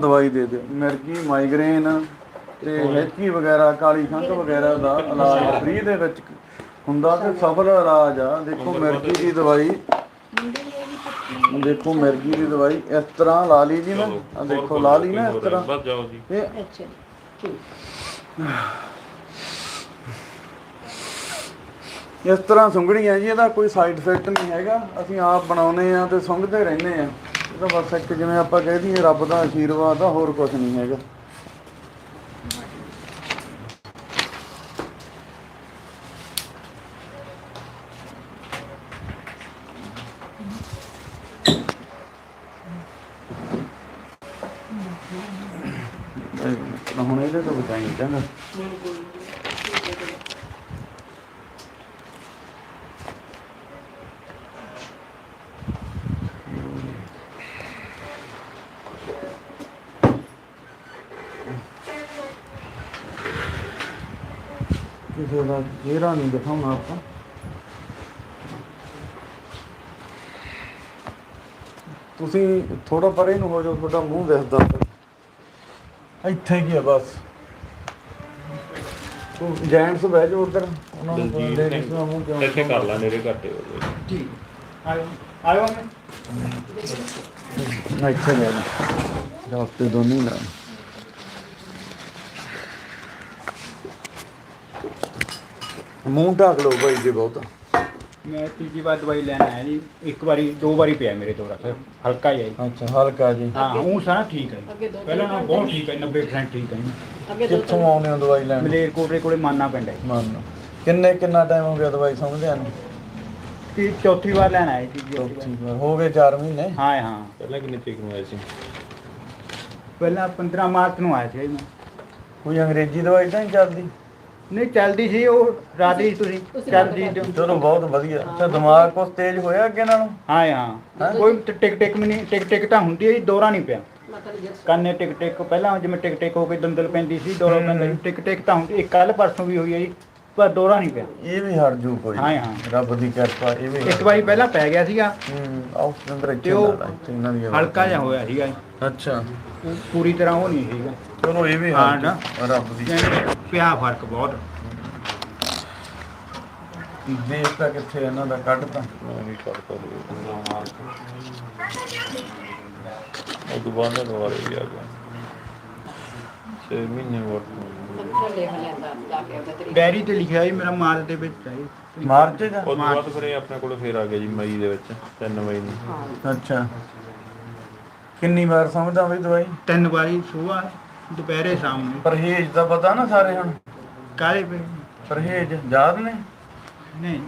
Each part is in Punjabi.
ਦਵਾਈ ਦੇ ਦਿਓ। ਮਿਰਗੀ ਮਾਈਗ੍ਰੇਨ ਤੇ ਹੈਚੀ ਵਗੈਰਾ ਕਾਲੀ ਖੰਘ ਵਗੈਰਾ ਦਾ ਇਲਾਜ ਫ੍ਰੀ ਦੇ ਵਿੱਚ ਹੁੰਦਾ ਤੇ ਸਫਲ ਇਲਾਜ ਆ। ਦੇਖੋ ਮਿਰਗੀ ਦੀ ਦਵਾਈ। ਦੇਖੋ ਮਿਰਗੀ ਦੀ ਦਵਾਈ ਇਸ ਤਰ੍ਹਾਂ ਲਾ ਲਈ ਜੀ ਨਾ ਆ ਦੇਖੋ ਲਾ ਲਈ ਨਾ ਇਸ ਤਰ੍ਹਾਂ। ਬਸ ਜਾਓ ਜੀ। ਇਹ ਅੱਛਾ ਠੀਕ। ਇਸ ਤਰ੍ਹਾਂ ਸੁੰਗੜੀਆਂ ਜੀ ਇਹਦਾ ਕੋਈ ਸਾਈਡ ਇਫੈਕਟ ਨਹੀਂ ਹੈਗਾ। ਅਸੀਂ ਆਪ ਬਣਾਉਨੇ ਆ ਤੇ ਸੁੰਘਦੇ ਰਹਿੰਦੇ ਆ ਇਹਦਾ ਬਸ ਇੱਕ ਜਿਵੇਂ ਆਪਾਂ ਕਹਿ ਦਈਏ ਰੱਬ ਦਾ ਆਸ਼ੀਰਵਾਦ ਆ ਹੋਰ ਕੁਝ ਨਹੀਂ ਹੈਗਾ। ਹੁਣ ਇਹਦੇ ਤੋਂ ਬਚਾਈ ਚੰਗਾ। ਕਿਸੇ ਦਾ ਚਿਹਰਾ ਨਹੀਂ ਦਿਖਾਉਣਾ ਆਪਾਂ। ਤੁਸੀਂ ਥੋੜਾ ਪਰੇ ਨੂੰ ਹੋ ਜਾਓ ਤੁਹਾਡਾ ਮੂੰਹ ਦਿਖਦਾ। ਇੱਥੇ ਕੀ ਆ ਬਸ। ਉਹ ਜੈਂਟਸ ਬਹਿ ਜਾਓ ਉਧਰ। ਉਹਨਾਂ ਨੂੰ ladies ਦਾ ਮੂੰਹ ਕਿਉਂ ਇੱਥੇ ਕਰ ਲਾ ਨੇੜੇ ਘੱਟੇ ਹੋ ਗਏ ਠੀਕ। ਆਇਓ ਆਇਓ ਮੈਂ ਨਾ ਇੱਥੇ ਲੈ ਲੈ ਡਾਕਟਰ ਦੋਨੀ ਨਾ ਮੂੰਹ ਢੱਕ ਲਓ ਭਾਈ ਜੀ ਬਹੁਤ। ਮੈਂ ਤੀਜੀ ਵਾਰ ਦਵਾਈ ਲੈਣ ਆਇਆ ਜੀ। ਇੱਕ ਵਾਰੀ ਦੋ ਵਾਰੀ ਪਿਆ ਮੇਰੇ ਤੋਂ ਰਸ ਹਲਕਾ ਹੀ ਹੈ ਜੀ। ਅੱਛਾ ਹਲਕਾ ਜੀ। ਹਾਂ ਉਹ ਸਾਰਾ ਠੀਕ ਹੈ ਅੱਗੇ ਜੀ। ਦੋ ਪਹਿਲਾਂ ਨਾਲ ਬਹੁਤ ਠੀਕ ਹੈ 90% ਠੀਕ ਹੈ ਜੀ। ਅੱਗੇ ਦੋ ਕਿੱਥੋਂ ਆਉਨੇ ਹੋ ਦਵਾਈ ਲੈਣ? ਮਲੇਰਕੋਟਲੇ ਕੋਲੇ ਮਾਨਣਾ ਪੈਂਦਾ ਜੀ। ਮੰਨ। ਕਿੰਨੇ ਕਿੰਨਾ ਟਾਈਮ ਹੋ ਗਿਆ ਦਵਾਈ ਸਮਝਦੇ ਨੂੰ? ਤੀ ਚੌਥੀ ਵਾਰ ਲੈਣ ਆਇਆ ਜੀ ਚੌਥੀ ਚੌਥੀ ਵਾਰ ਹੋ ਗਏ 4 ਮਹੀਨੇ। ਹਾਂ ਹਾਂ। ਪਹਿਲਾਂ ਕਿੰਨੇ ਤਰੀਕ ਨੂੰ ਆਏ ਸੀ? ਪਹਿਲਾਂ 15 ਮਾਰਚ ਨੂੰ ਆਇਆ ਸੀ ਜੀ ਮੈਂ। ਕੋਈ ਅੰਗਰੇਜ਼ੀ ਦਵਾਈ ਤਾਂ ਨਹੀਂ ਚੱਲਦੀ? ਨਹੀਂ ਚੱਲਦੀ ਸੀ ਉਹ ਰਾਤੀ ਤੁਸੀਂ ਚੱਲਦੀ ਜੋ- ਚਲੋ ਬਹੁਤ ਵਧੀਆ। ਅੱਛਾ ਦਿਮਾਗ ਕੁਛ ਤੇਜ਼ ਹੋਇਆ ਅੱਗੇ ਨਾਲੋਂ? ਹਾਂ ਹਾਂ। ਕੋਈ ਟਿਕ ਟਿਕ ਵੀ ਨਹੀਂ ਟਿਕ ਟਿਕ ਤਾਂ ਹੁੰਦੀ ਹੈ ਜੀ ਦੌਰਾ ਨਹੀਂ ਪਿਆ। ਮਤਲਬ ਜਿਸ ਕੰਨੇ ਟਿਕ ਟਿਕ ਪਹਿਲਾਂ ਜਿਵੇਂ ਟਿਕ ਟਿਕ ਹੋ ਕੇ ਦੰਦਲ ਪੈਂਦੀ ਸੀ ਦੌਰਾ ਪੈਂਦਾ ਸੀ ਟਿਕ ਟਿਕ ਤਾਂ ਹੁੰਦੀ ਇੱਕ ਕੱਲ ਪਰਸੋਂ ਵੀ ਹੋਈ ਹੈ ਜੀ। ਪਰ ਦੌਰਾ ਨਹੀਂ ਪਿਆ। ਇਹ ਵੀ ਹਟ ਜੂ ਕੋਈ ਹਾਂ, ਹਾਂ। ਰੱਬ ਦੀ ਕਿਰਪਾ ਇਹ ਵੀ ਇੱਕ ਵਾਰੀ ਪਹਿਲਾਂ ਪੈ ਗਿਆ ਸੀਗਾ। ਹੂੰ ਆਉ ਅੰਦਰ ਇੱਥੇ ਤੇ ਉਹ ਲਾ ਲਾ, ਇੱਥੇ ਇਹਨਾਂ ਦੀ ਹਲਕਾ ਜਿਹਾ ਹੋਇਆ ਸੀਗਾ। ਅੱਛਾ। ਉਹ ਪੂਰੀ ਤਰ੍ਹਾਂ ਉਹ ਨਹੀਂ ਸੀਗਾ। ਚਲੋ ਇਹ ਵੀ ਹਾਂ ਹਟ ਨਾ। ਜੂ, ਰੱਬ ਦੀ ਯਾਨੀ ਪਿਆ ਫ਼ਰਕ ਬਹੁਤ। ਦੇਸ਼ ਤਾਂ ਕਿੱਥੇ ਇਹਨਾਂ ਦਾ ਕੱਢਤਾ ਮੈਂ ਵੀ ਕਰ ਕਰ ਉਹ ਤੋਂ ਨੂੰ ਵਾਰੇ ਵੀ ਆ ਗਿਆ। 6 ਮਹੀਨੇ ਵਰਤ ਕੇ ਉਹਦਾ ਤਰੀਕਾ ਡੈਰੀ ਤੇ ਲਿਖਿਆ ਜੀ ਮੇਰਾ ਮਾਲ ਦੇ ਵਿੱਚ ਹੈ ਜੀ। ਮਾਰਚ ਦਾ ਉਹ ਤੋਂ ਬਾਅਦ ਫਿਰ ਇਹ ਆਪਣੇ ਕੋਲ ਫੇਰ ਆ ਗਿਆ ਜੀ ਮਈ ਦੇ ਵਿੱਚ 3 ਮਈ ਨੂੰ। ਹਾਂ। ਅੱਛਾ। ਕਿੰਨੀ ਵਾਰ ਸਮਝਦਾ ਬਈ ਦਵਾਈ? ਤਿੰਨ ਵਾਰੀ ਸੁਬਾਹ ਦੁਪਹਿਰੇ ਸ਼ਾਮ ਨੂੰ। ਪਰਹੇਜ ਦਾ ਪਤਾ ਨਾ ਸਾਰੇ ਹੁਣ। ਕਾਲੇ ਪੇ ਪਰਹੇਜ ਯਾਦ ਨੇ? ਨਹੀਂ।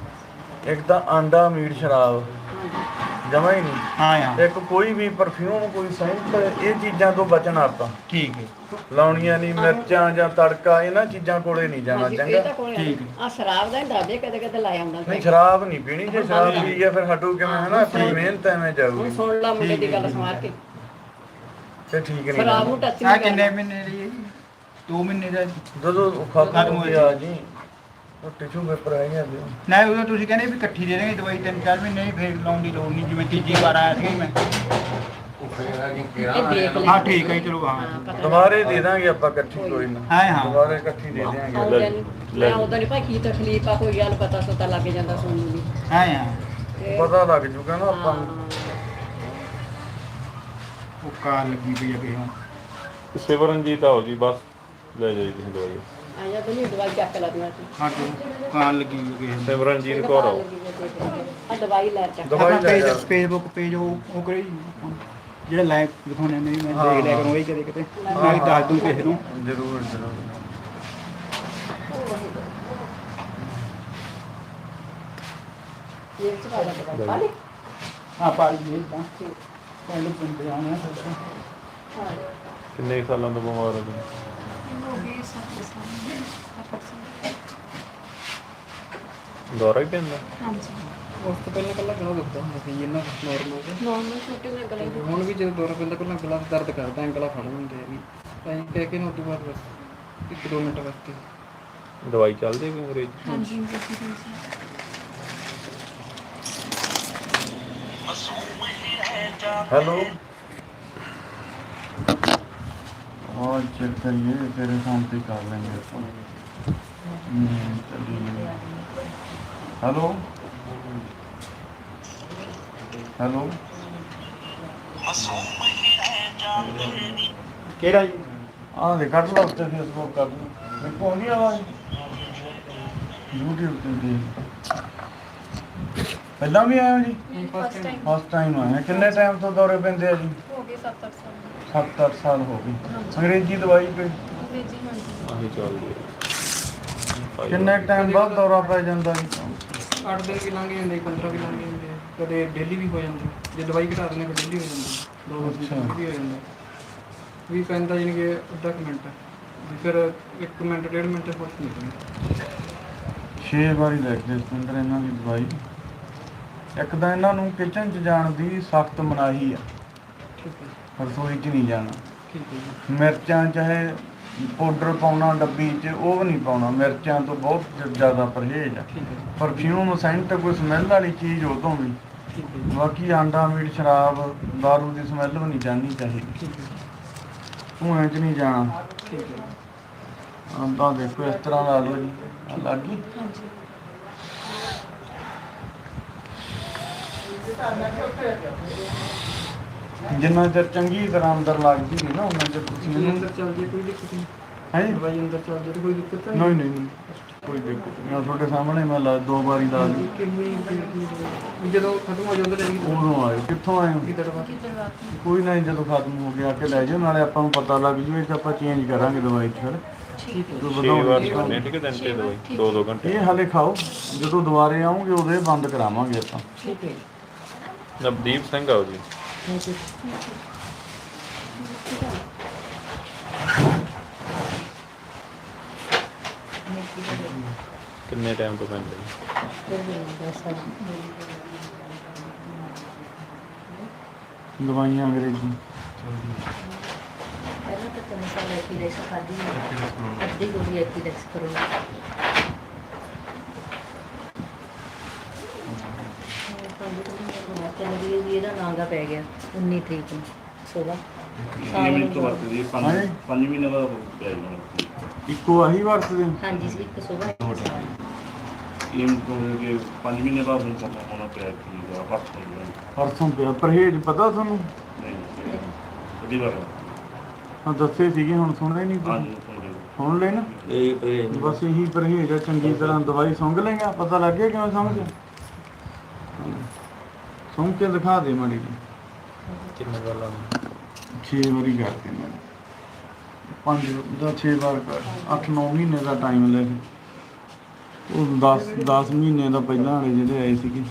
ਇੱਕ ਤਾਂ ਆਂਡਾ ਮੀਟ ਸ਼ਰਾਬ। ਜਮਾ ਹੀ ਨਹੀਂ। ਹਾਂ ਹਾਂ। ਇੱਕ ਕੋਈ ਵੀ ਪਰਫਿਊਮ ਕੋਈ ਸੈਂਟ ਇਹ ਚੀਜ਼ਾਂ ਤੋਂ ਬਚਣਾ ਆਪਾਂ। ਠੀਕ ਹੈ। ਲਾਉਣੀਆਂ ਨਹੀਂ ਮਿਰਚਾਂ ਜਾਂ ਤੜਕਾ ਇਹਨਾਂ ਚੀਜ਼ਾਂ ਕੋਲੇ ਨਹੀਂ ਜਾਣਾ ਚੰਗਾ? ਠੀਕ ਆ ਸ਼ਰਾਬ ਦਾ ਹੀ ਦੱਸਦੇ ਕਦੇ ਕਦੇ ਲਾਇਆ ਹੁੰਦਾ ਨਹੀਂ ਸ਼ਰਾਬ ਨਹੀਂ ਪੀਣੀ ਜੇ ਸ਼ਰਾਬ ਪੀ ਗਿਆ ਫਿਰ ਹਟੂ ਕਿਵੇਂ ਹਨਾ? ਆਪਣੀ ਮਿਹਨਤ ਐਵੇਂ ਹੁਣ ਜਾਊਗੀ ਸੁਣ ਲਾ ਮੁੰਡੇ ਦੀ ਗੱਲ ਸਮਾਰ ਕੇ। ਤੇ ਠੀਕ ਨਹੀਂ ਸ਼ਰਾਬ ਨੂੰ ਟੱਚ ਆ ਨਹੀਂ ਕਿੰਨੇ ਕਰਨਾ ਮਹੀਨੇ ਦੀ ਹੈ ਜੀ? ਦੋ ਮਹੀਨੇ ਦਾ ਜੀ। ਜਦੋਂ ਖਤਮ ਹੋ ਗਿਆ ਜੀ। ਉਹ ਟਿਸ਼ੂ ਪੇਪਰ ਹੈਗੇ ਜੀ। ਨਾ ਉਦੋਂ ਤੁਸੀਂ ਕਹਿੰਦੇ ਵੀ ਇਕੱਠੀ ਦੇ ਦੇਣਗੇ ਦਵਾਈ ਤਿੰਨ ਚਾਰ ਮਹੀਨੇ ਨਹੀਂ ਫੇਰ ਲਾਉਣ ਦੀ ਲੋੜ ਨਹੀਂ ਜਿਵੇਂ ਤੀਜੀ ਵਾਰ ਆਇਆ ਸੀ ਮੈਂ। ਇਹ ਦੇਖ ਲੈ ਹਾਂ ਠੀਕ ਹੈ ਜੀ, ਚਲੋ ਹਾਂ। ਹਾਂ, ਪਤਾ ਦੁਬਾਰੇ ਦੇ ਦਾਂਗੇ ਆਪਾਂ ਇਕੱਠੀ ਕੋਈ ਨਾ। ਹਾਂ ਹਾਂ। ਦੁਬਾਰੇ ਇਕੱਠੀ ਦੇ ਦਿਆਂਗੇ। ਆਉਂਦਾ ਨਹੀਂ ਮੈਂ ਆਉਂਦਾ ਨਹੀਂ ਭਾਈ ਕੀ ਤਕਲੀਫ ਆ ਕੋਈ ਗੱਲ ਪਤਾ ਸੋਤਾ ਲੱਗ ਜਾਂਦਾ ਸੁਣਨ ਨੂੰ ਵੀ। ਹਾਂ ਹਾਂ। ਤੇ ਪਤਾ ਲੱਗ ਜੂਗਾ ਨਾ ਆਪਾਂ ਨੂੰ। ਹਾਂ, ਉਹ ਕਾਰ ਲੱਗੀ ਪਈ ਹੈ ਕਿਸੇ ਨੂੰ ਸਿਵਰਨਜੀਤ ਆਓ ਜੀ ਬਸ। ਲੈ ਜਾਈ ਤੁਸੀਂ ਦਵਾਈ। ਆਇਆ ਤਾਂ ਨਹੀਂ ਦਵਾਈ ਚੱਕ ਲਾ ਦਿਆਂ ਸੀ ਹਾਂ ਤੇ ਕਾਰ ਲੱਗੀ ਹੋਈ ਹੈ ਸਿਮਰਨਜੀਤ ਕੌਰ ਆਓ ਆ ਦਵਾਈ ਲੈ ਚੱਕ। ਦਵਾਈ ਲੈ ਜਾ। ਫੇਸਬੁੱਕ ਪੇਜ ਉਹ ਉਹ ਕਰੇ ਜਿਹੜਾ ਲਾਈਕ ਦਿਖਾਉਣੇ ਨੇ ਮੈਂ ਦੇਖ ਲਿਆ। ਕਰੂੰ ਇਹ ਕਦੇ ਕਿਤੇ। ਮੈਂ ਵੀ ਦੱਸ ਦੂੰ ਕਿਸੇ ਨੂੰ। ਜ਼ਰੂਰ ਜ਼ਰੂਰ। ਇਹ ਚ ਪਾ ਦਵਾਈ। ਪਾ ਲਈ? ਹਾਂ ਪਾ ਲਈ ਇਹ ਤਾਂ ਪਹਿਲੇ ਪਿੰਡ ਜਾਣਾ ਹੈ। ਹਾਂ। ਕਿੰਨੇ ਸਾਲਾਂ ਤੋਂ ਬਿਮਾਰ ਹੋ ਤੁਸੀਂ ਦੌਰਾ ਹੀ ਪੈਂਦਾ ਉਸ ਤੋਂ ਪਹਿਲਾਂ ਕੱਲਾ ਗਲਾ ਦੁਖਦਾ ਹੁੰਦਾ ਸੀ ਇਹਨਾਂ ਨਾਰਮਲ ਨੋਰਮਲ ਛੋਟੇ ਨਾਲ ਗਲੇ ਦੀ ਹੁਣ ਵੀ ਜਦੋਂ ਦੌਰਾ ਪੈਂਦਾ ਪਹਿਲਾਂ ਗਲਾ ਦਰਦ ਕਰਦਾ ਗਲਾ ਫੜ ਲੈਂਦੇ ਆ ਵੀ ਐਂ ਕਹਿ ਕੇ ਨਾ ਉਦੋਂ ਬਾਅਦ ਬਸ ਇੱਕ ਦੋ ਮਿੰਟ ਵਾਸਤੇ ਦਵਾਈ ਚੱਲਦੀ ਕੋਈ ਅੰਗਰੇਜ਼ੀ ਹੈਲੋ ਬਹੁਤ ਚਿਰ ਕਰੀਏ ਤੇਰੇ ਫੋਨ ਕਰ ਲੈਂਗੇ ਆਪਾਂ। ਹੈਲੋ? ਕਿਹੜਾ ਜੀ? ਆਹ ਦੇ ਕੱਢ ਲਓ ਤੇ ਫੇਸਬੁੱਕ ਕਰ ਲਓ। ਮੈਂ ਕੋਈ ਨਹੀਂ ਆਵਾਜ਼। YouTube ਤੇ ਦੇ ਪਹਿਲਾਂ ਵੀ ਆਇਆ ਜੀ? ਫਸਟ ਟਾਈਮ ਆਇਆ। ਕਿੰਨੇ ਟਾਈਮ ਤੋਂ ਦੌਰੇ ਪੈਂਦੇ ਆ ਜੀ? ਹੋ ਗਏ 7-8 ਸਾਲ। 7-8 ਸਾਲ ਹੋ ਗਏ। ਅੰਗਰੇਜ਼ੀ ਦਵਾਈ ਕੋਈ? ਅੰਗਰੇਜ਼ੀ ਹਾਂਜੀ। ਆਹੀ ਚੱਲਦੀ ਹੈ। ਕਿੰਨੇ ਟਾਈਮ ਬਾਅਦ ਦੌਰਾ ਪੈ ਜਾਂਦਾ ਜੀ? 8 ਦਿਨ ਵੀ ਲੰਘ ਜਾਂਦੇ 15 ਵੀ ਲੰਘ ਜਾਂਦੇ। ਕਦੇ ਡੇਲੀ ਵੀ ਹੋ ਜਾਂਦੇ। ਜੇ ਦਵਾਈ ਘਟਾ ਦਿੰਦੇ ਫਿਰ ਡੇਲੀ ਹੋ ਜਾਂਦਾ ਦੋ ਵਾਰ ਅੱਛਾ। ਵੀ ਹੋ ਜਾਂਦਾ ਵੀ ਪੈਂਦਾ ਜਾਣੀ ਕਿ ਅੱਧਾ ਕੁ ਮਿੰਟ। ਵੀ ਫਿਰ 1 ਮਿੰਟ ਡੇਢ ਮਿੰਟ ਕੁਛ ਨਹੀਂ ਪੈਂਦਾ 6 ਵਾਰੀ ਲੈ ਕੇ ਸੁੰਦਰ ਇਹਨਾਂ ਦੀ ਦਵਾਈ। ਇੱਕ ਤਾਂ ਇਹਨਾਂ ਨੂੰ ਕਿਚਨ 'ਚ ਜਾਣ ਦੀ ਸਖਤ ਮਨਾਹੀ ਆ। ਰਸੋਈ 'ਚ ਨਹੀਂ ਜਾਣਾ। ਠੀਕ ਹੈ ਜੀ। ਮਿਰਚਾਂ ਚਾਹੇ ਪਾਊਡਰ ਪਾਉਣਾ ਡੱਬੀ 'ਚ ਉਹ ਵੀ ਨਹੀਂ ਪਾਉਣਾ। ਮਿਰਚਾਂ ਤੋਂ ਬਹੁਤ ਜ- ਜ਼ਿਆਦਾ ਪਰਹੇਜ਼ ਆ। ਠੀਕ ਹੈ ਜੀ, ਪਰਫਿਊਮ ਸੈਂਟ ਕੋਈ ਸਮੈਲ ਵਾਲੀ ਚੀਜ਼ ਉਹ ਤੋਂ ਵੀ। ਠੀਕ ਹੈ ਜੀ, ਬਾਕੀ ਆਂਡਾ ਮੀਟ ਸ਼ਰਾਬ ਦਾਰੂ ਦੀ ਸਮੈਲ ਵੀ ਨਹੀਂ ਜਾਣੀ ਚਾਹੀਦੀ। ਠੀਕ ਹੈ ਧੂਆਂ 'ਚ ਨਹੀਂ ਜਾਣਾ। ਠੀਕ ਹੈ ਜੀ। ਆਂਦਾ ਦੇਖੋ ਇਸ ਤਰ੍ਹਾਂ ਲਾ ਲਓ ਜੀ। ਆਹ ਲੱਗ ਗਈ? ਹਾਂਜੀ। ਜਿੰਨਾ ਚਿਰ ਚੰਗੀ ਤਰ੍ਹਾਂ ਅੰਦਰ ਲੱਗਦੀ ਨਹੀਂ ਨਾ ਉਹਨਾਂ ਚਿਰ ਤੁਸੀਂ ਜੇ ਇਹਨੂੰ ਅੰਦਰ ਚੱਲ ਜੇ ਕੋਈ ਦਿੱਕਤ ਨਹੀਂ। ਹੈ ਜੀ? ਦਵਾਈ ਅੰਦਰ ਚੱਲ ਜੇ ਤਾਂ ਕੋਈ ਦਿੱਕਤ ਤਾਂ ਨਹੀਂ ਨਹੀਂ। ਨਹੀਂ ਕੋਈ ਦਿੱਕਤ ਨਹੀਂ। ਆਹ ਤੁਹਾਡੇ ਸਾਹਮਣੇ ਮੈਂ ਲਾ ਦੋ ਵਾਰੀ ਲਾ ਲਈ। ਕਿੰਨੀ ਕਿੰਨੀ ਜਦੋਂ ਖਤਮ ਹੋ ਜਾਂਦਾ ਲੱਗੀ ਉਦੋਂ ਆਏ। ਕਿੱਥੋਂ ਆਏ ਹੋ? ਨੂੰ ਕੋਈ ਨਹੀਂ ਜਦੋਂ ਖਤਮ ਹੋ ਗਿਆ ਕਿ ਲੈ ਜਾਓ ਨਾਲੇ ਆਪਾਂ ਨੂੰ ਪਤਾ ਲੱਗ ਜੂਏ ਤੇ ਆਪਾਂ ਚੇਂਜ ਕਰਾਂਗੇ ਦਵਾਈ ਫਿਰ। ਠੀਕ ਹੈ। ਕੋਈ 6 ਵਾਰ ਵਧਾਉਣੀ ਖਾਣੇ ਠੀਕ ਹੈ ਦਿਨ ਤੇ ਦਵਾਈ ਦੋ ਦੋ ਘੰਟੇ। ਇਹ ਹਲੇ ਖਾਓ। ਜਦੋਂ ਦੁਬਾਰੇ ਆਉਂਗੇ ਉਦੋਂ ਇਹ ਬੰਦ ਕਰਾਵਾਂਗੇ ਆਪਾਂ। ਠੀਕ ਹੈ। ਨਵਦੀਪ ਸਿੰਘ ਆਓ ਜੀ। ਯੂ ਕਿੰਨੇ ਟਾਈਮ ਤੋਂ ਪੈਂਦੇ ਜੀ ਦਵਾਈਆਂ ਅੰਗਰੇਜ਼ੀ ਪਹਿਲਾਂ ਤਾਂ ਤਿੰਨ ਸਾਲ ਐਪੀਡੈਕਸ ਖਾਧੀ ਹੈ। ਅੱਧੀ ਗੋਲੀ ਐਪੀਡੈਕਸ ਕਰੋ ਕਹਿੰਦੀ ਵੀ ਇਹਦਾ ਨਾਂਗਾ ਪੈ ਗਿਆ 19 ਤਰੀਕ ਨੂੰ ਸੋਲਾ। ਈਵਨਿੰਗ ਤੋਂ ਵਰਤਦੀ ਹੈ ਪੰਜ ਹਾਂਜੀ। ਪੰਜ ਮਹੀਨੇ ਬਾਅਦ ਪਿਆ ਇੱਕੋ ਆਹੀ ਵਰਤਦੇ ਹੋ? ਹਾਂਜੀ ਸੀ ਇੱਕ ਸੋਲਾ ਈਵਨਿੰਗ ਤੋਂ ਕਿ ਪੰਜ ਮਹੀਨੇ ਬਾਅਦ ਹੁਣ ਕਰਨਾ ਹੋਣਾ ਪਿਆ ਕਿ ਦਾ ਪਰਸ ਹੋ। ਗਿਆ ਪਰਸੋਂ ਪਿਆ ਪਰਹੇਜ ਪਤਾ ਤੁਹਾਨੂੰ? ਨਹੀਂ ਅੱਧੀ ਵਾਰ ਹਾਂ ਦੱਸੇ ਸੀਗੇ ਹੁਣ ਸੁਣਦੇ ਨਹੀਂ ਹਾਂਜੀ ਤੁਸੀਂ ਸੁਣ ਲਿਓ ਸੁਣ ਲੈ ਨਾ ਬਸ ਇਹੀ ਪਰਹੇਜ ਆ ਚੰਗੀ ਤਰ੍ਹਾਂ ਦਵਾਈ ਸੁੰਘ ਲੇਗਾ ਪਤਾ ਲੱਗ ਗਿਆ ਕਿਵੇਂ ਸਮਝ ਸੁੰਘ ਕੇ ਦਿਖਾ ਦੇ ਮਾੜੀ ਜੀ? ਕਿੰਨੇ ਵਾਰ 6 ਵਾਰੀ ਕਰਦੇ ਮੈਂ ਪੰਜ ਦਾ 6 ਵਾਰ ਕਰ। 8-9 ਮਹੀਨੇ ਦਾ ਟਾਈਮ ਲੈ ਕੇ। ਉਹ 10 10 ਮਹੀਨੇ ਦਾ ਪਹਿਲਾਂ ਵਾਲੇ ਜਿਹੜੇ ਆਏ ਸੀਗੇ।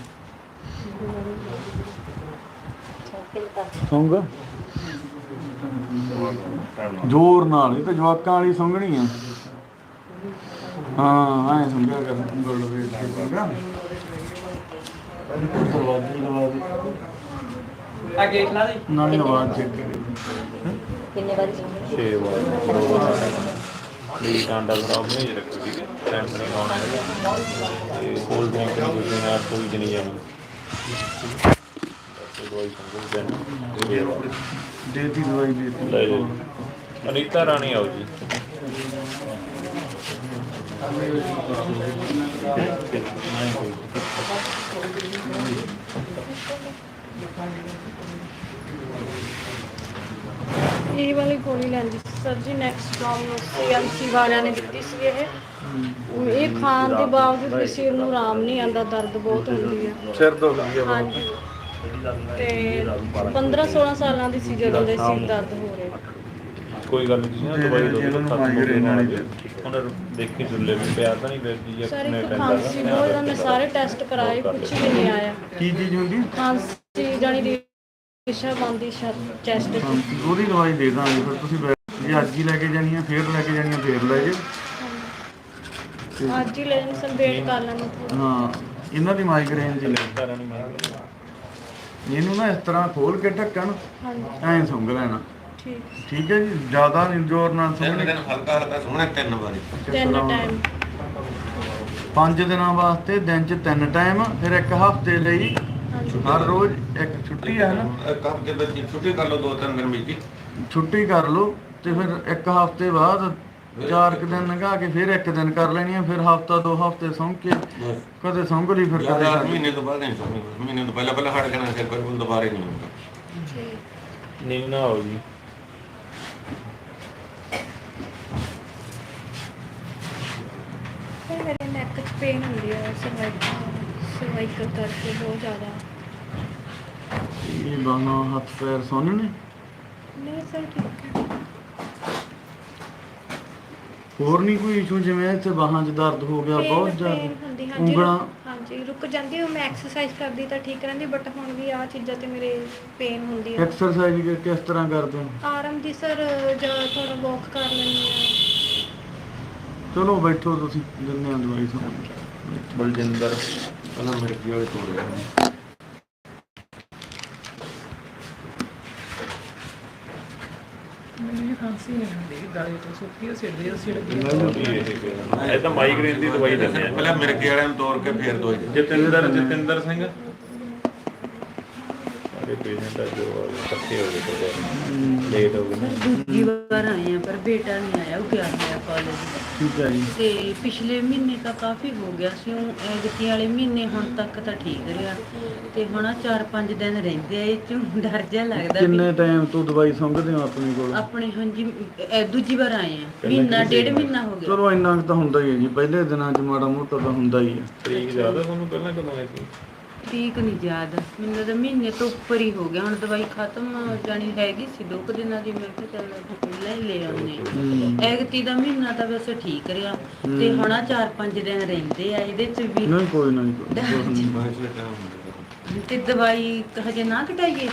ਨਾਲ ਜ਼ੋਰ ਨਾਲ ਇਹ ਤਾਂ ਜਵਾਕਾਂ ਵਾਲੀ ਸੁੰਘਣੀ ਆ ਹਾਂ ਐ ਸੁੰਘਿਆ ਕਰ। ਉਂਗਲ ਵੇਚ ਕੇ ਸੁੰਘਿਆ ਦਰਵਾਜ਼ੇ ਲਵਾ ਦੇ? ਆ ਗੇਟ ਲਾ ਦੇ ਨਾਲੇ ਆਵਾਜ਼ ਚੈੱਕ ਕਰੇ ਕਿੰਨੇ ਵਾਰੀ ਸੁਣਦੇ 6 ਵਾਰ। ਦੋ ਵਾਰ। ਲਈ ਆਂਡਾ ਖਰਾਬ ਨਹੀਂ ਜੇ ਰੱਖੋ ਠੀਕ ਹੈ। ਟੈਂਸ਼ਨ ਨਹੀਂ ਆਉਣਾ ਹੈਗਾ। ਤੇ ਕੋਲ ਡਰਿੰਕ ਨਹੀਂ ਕੋਈ ਨਾ ਕੋਈ ਚ ਨਹੀਂ ਜਾਣੀ ਤੇ ਦਵਾਈ ਦੇਤੀ ਲੈ ਜਾਓ। ਅਨੀਤਾ ਰਾਣੀ ਆਓ ਜੀ। ਇਹ ਵਾਲੀ ਗੋਲੀ ਲੈਂਦੀ ਸੀ sir ji next problem CMC ਵਾਲਿਆਂ ਨੇ ਦਿੱਤੀ ਸੀ ਇਹ। ਇਹ ਖਾਣ ਦੇ ਬਾਵਜੂਦ ਵੀ ਸਿਰ ਨੂੰ ਆਰਾਮ ਨਹੀਂ ਆਉਂਦਾ ਦਰਦ ਬਹੁਤ ਹੁੰਦੀ ਹੈ ਸਿਰ ਦੁਖਦੀ ਆ ਹਾਂਜੀ। ਤੇ 15 16 ਸਾਲਾਂ ਦੀ ਸੀ ਜਦੋਂ ਦੇ ਸਿਰ ਦਰਦ ਹੋ ਰਿਹਾ। ਕੋਈ ਗੱਲ ਨਹੀਂ ਨਾ ਦਵਾਈ ਦੋ ਜਿਹਨਾਂ ਨੂੰ migraine ਵਾਲੀ ਉਹਨਾਂ ਦੇਖੀ ਜੁੱਲੇ ਵੀ ਪਿਆ ਤਾਂ ਨਹੀਂ ਫਿਰਦੀ ਜਾਂ ਸਰ ਕਿੰਨੇ ਇੱਕ ਖਾਂਸੀ ਬਹੁਤ ਜ਼ਿਆਦਾ ਮੈਂ ਸਾਰੇ ਟੈਸਟ ਕਰਾਏ ਕੁਝ ਵੀ ਨਹੀਂ ਆਇਆ। ਕੀ ਚੀਜ਼ ਹੁੰਦੀ? ਖਾਂਸੀ ਜਾਨੀ ਦੀ ਦਿਸ਼ਾ ਬੰਦੀ ਚੈਸਟ ਉਹਦੀ ਦਵਾਈ ਦੇ ਦਾਂਗੇ ਫਿਰ ਤੁਸੀਂ ਜੇ ਅੱਜ ਹੀ ਲੈ ਕੇ ਜਾਣੀ ਆ ਫੇਰ ਲੈ ਕੇ ਜਾਣੀ ਆ ਫੇਰ ਲੈ ਜਾਓ ਅੱਜ ਹੀ ਲੈ ਜਾਣੀ ਸਰ ਵੇਟ ਕਰ ਲੈਣੀ। ਹਾਂ ਇਹਨਾਂ ਦੀ ਮਾਈਗ੍ਰੇਨ ਦੀ ਲੈ ਅਨੀਤਾ ਰਾਣੀ ਮੈਂ ਇਹਨੂੰ ਨਾ ਇਸ ਤਰ੍ਹਾਂ ਖੋਲ ਕੇ ਢੱਕਣ ਐਂ ਸੁੰਘ ਲੈਣਾ। ਠੀਕ। ਠੀਕ ਹੈ ਜੀ ਜ਼ਿਆਦਾ ਨਹੀਂ ਜ਼ੋਰ ਨਾਲ ਸੁੰਘਣੀ ਹਲਕਾ ਹਲਕਾ ਸੋਹਣਾ ਤਿੰਨ ਵਾਰੀ। ਤਿੰਨ ਟਾਈਮ ਪੰਜ ਦਿਨਾਂ ਵਾਸਤੇ ਦਿਨ 'ਚ ਤਿੰਨ ਟਾਈਮ ਫਿਰ ਇੱਕ ਹਫ਼ਤੇ ਲਈ ਹਾਂਜੀ। ਹਰ ਰੋਜ਼ ਇੱਕ ਛੁੱਟੀ ਹੈ ਨਾ। ਇੱਕ ਹਫ਼ਤੇ ਵਿੱਚ ਛੁੱਟੀ ਕਰ ਲਓ ਦੋ ਤਿੰਨ ਦਿਨ ਵਿੱਚ ਹੀ। ਛੁੱਟੀ ਕਰ ਲਓ ਤੇ ਫਿਰ ਇੱਕ ਹਫ਼ਤੇ ਬਾਅਦ ਚਾਰ ਕੁ ਦਿਨ ਲੰਘਾ ਕੇ ਫਿਰ ਇੱਕ ਦਿਨ ਕਰ ਲੈਣੀ ਆ ਫਿਰ ਹਫ਼ਤਾ ਦੋ ਹਫ਼ਤੇ ਸੌਂ ਕੇ ਕਦੇ ਸੌਂ ਲਈ ਫਿਰ ਕਦੇ ਛੱਡ। ਮਹੀਨੇ ਤੋਂ ਬਾਅਦ ਨਹੀਂ ਮਹੀਨੇ ਤੋਂ ਪਹਿਲਾਂ ਪਹਿਲਾਂ ਹਟ ਜਾਣਾ ਫਿਰ ਫਿਰ ਉਹ ਦੁਬਾਰੇ ਨਹੀਂ ਹੁੰਦਾ ਠੀਕ। ਨੀਂਦ ਨਾ ਆਓ ਜੀ। ਮੇਰੇ ਨੈਕ 'ਚ ਪੇਨ ਹੁੰਦੀ ਹੈ ਸਰਵਾਈਕਲ ਸਰਵਾਈਕਲ ਕਰਕੇ ਬਹੁਤ ਜ਼ਿਆਦਾ। ਇਹ ਬਾਹਾਂ ਹੱਥ ਪੈਰ ਸੌਣ ਨੇ? ਨਹੀਂ ਸਰ ਠੀਕ ਹੈ। ਹੋਰ ਨਹੀਂ ਕੋਈ ਇਸ਼ੂ ਜਿਵੇਂ ਇੱਥੇ ਬਾਹਾਂ 'ਚ ਦਰਦ ਹੋ ਗਿਆ ਬਹੁਤ Pain- ਜ਼ਿਆਦਾ। pain ਹੁੰਦੀ ਹਾਂਜੀ ਉਂਗਲਾਂ? ਰੁਕ- ਹਾਂਜੀ ਰੁਕ ਜਾਂਦੀ ਹੈ ਮੈਂ ਐਕਸਰਸਾਈਜ਼ ਕਰਦੀ ਤਾਂ ਠੀਕ ਰਹਿੰਦੀ ਬਟ ਹੁਣ ਵੀ ਆ ਚੀਜ਼ਾਂ ਤੇ ਮੇਰੇ ਪੇਨ ਹੁੰਦੀ ਹੈ ਐਕਸਰਸਾਈਜ਼ ਕਿਸ ਤਰ੍ਹਾਂ ਕਰਦੇ ਹੋ? ਆਰਾਮ ਦੀ ਸਰ ਜਾਂ ਥੋੜਾ ਵਾਕ ਕਰ ਲੈਂਦੀ ਹਾਂ। ਚਲੋ ਬੈਠੋ ਤੁਸੀਂ ਦਿੰਦੇ ਆ ਦਵਾਈ ਤੁਹਾਨੂੰ ਬਲਜਿੰਦਰ ਪਹਿਲਾਂ ਮੇਰੇ ਕੀ ਵਾਲੇ ਤੋੜ ਰਿਹਾ ਮੈਨੂੰ ਖਾਂਸੀ ਨਹੀਂ ਹੁੰਦੀ ਗਲੇ ਤੋਂ ਸੁੱਕੀ ਸਿਰ ਦੇ ਸਿਰ ਇਹ ਤਾਂ ਮਾਈਗ੍ਰੇਨ ਦੀ ਦਵਾਈ ਦਿੰਦੇ ਆ। ਪਹਿਲਾਂ ਮੇਰੇ ਕੀ ਵਾਲਿਆਂ ਨੂੰ ਤੋੜ ਕੇ ਫੇਰ ਦਵਾਈ। ਜਤਿੰਦਰ ਜਤਿੰਦਰ ਸਿੰਘ। ਸਾਰੇ ਪੇਸ਼ੈਂਟ ਅੱਜ ਉਹ ਇਕੱਠੇ ਹੋ ਗਏ ਥੋੜੇ ਲੇਟ ਹੋ ਗਏ ਨਾ। ਦੂਜੀ ਵਾਰ ਆਏ ਆ ਪਰ ਬੇਟਾ ਨਹੀਂ ਆਇਆ ਉਹ ਗਿਆ ਹੋਇਆ ਕਾਲਜ ਠੀਕ ਹੈ ਜੀ। ਤੇ ਪਿਛਲੇ ਮਹੀਨੇ ਤਾਂ ਕਾਫੀ ਹੋ ਗਿਆ ਸੀ ਉਹ ਐਗਤੀ ਵਾਲੇ ਮਹੀਨੇ ਹੁਣ ਤੱਕ ਤਾਂ ਠੀਕ ਰਿਹਾ। ਤੇ ਹੁਣ ਚਾਰ ਪੰਜ ਦਿਨ ਰਹਿੰਦੇ ਆ ਇਹ ਚੋਂ ਡਰ ਜਿਹਾ ਲੱਗਦਾ ਵੀ ਕਿੰਨੇ ਟਾਈਮ ਤੋਂ ਦਵਾਈ ਸੰਗਦੇ ਹੋ ਆਪਣੇ ਕੋਲ? ਆਪਣੇ ਹਾਂਜੀ ਇਹ ਦੂਜੀ ਵਾਰ ਆਏ ਆ। ਮਹੀਨਾ ਡੇਢ ਮਹੀਨਾ ਹੋ ਗਿਆ। ਚਲੋ ਇੰਨਾ ਕੁ ਤਾਂ ਹੁੰਦਾ ਹੀ ਹੈ ਜੀ ਪਹਿਲੇ ਦਿਨਾਂ 'ਚ ਮਾੜਾ ਮੋਟਾ ਤਾਂ ਹੁੰਦਾ ਹੀ ਹੈ। ਤਰੀਕ ਜ਼ਿਆਦਾ ਤੁਹਾਨੂੰ ਪਹਿਲਾਂ ਕਦੋਂ ਆਈ ਸੀ? ਠੀਕ ਨਹੀਂ ਯਾਦ। ਮੈਨੂੰ ਤਾਂ ਮਹੀਨੇ ਤੋਂ ਉੱਪਰ ਹੀ ਹੋ ਗਿਆ। ਹੁਣ ਦਵਾਈ ਖਤਮ ਜਾਣੀ ਹੈਗੀ ਸੀ। ਦੋ ਕੁ ਦਿਨਾਂ ਦੀ ਮੈਂ ਕਿਹਾ ਚੱਲ ਪਹਿਲਾਂ ਹੀ ਲੈ ਆਉਂਦੇ। ਐਗਤੀ ਦਾ ਮਹੀਨਾ ਤਾਂ ਵੈਸੇ ਠੀਕ ਰਿਹਾ। ਤੇ ਹੁਣ ਆ ਚਾਰ ਪੰਜ ਦਿਨ ਰਹਿੰਦੇ ਆ। ਇਹਦੇ ਚ ਵੀ ਨਹੀਂ ਕੋਈ ਨਹੀਂ ਤੇ ਦਵਾਈ ਹਜੇ ਨਾ ਘਟਾਈਏ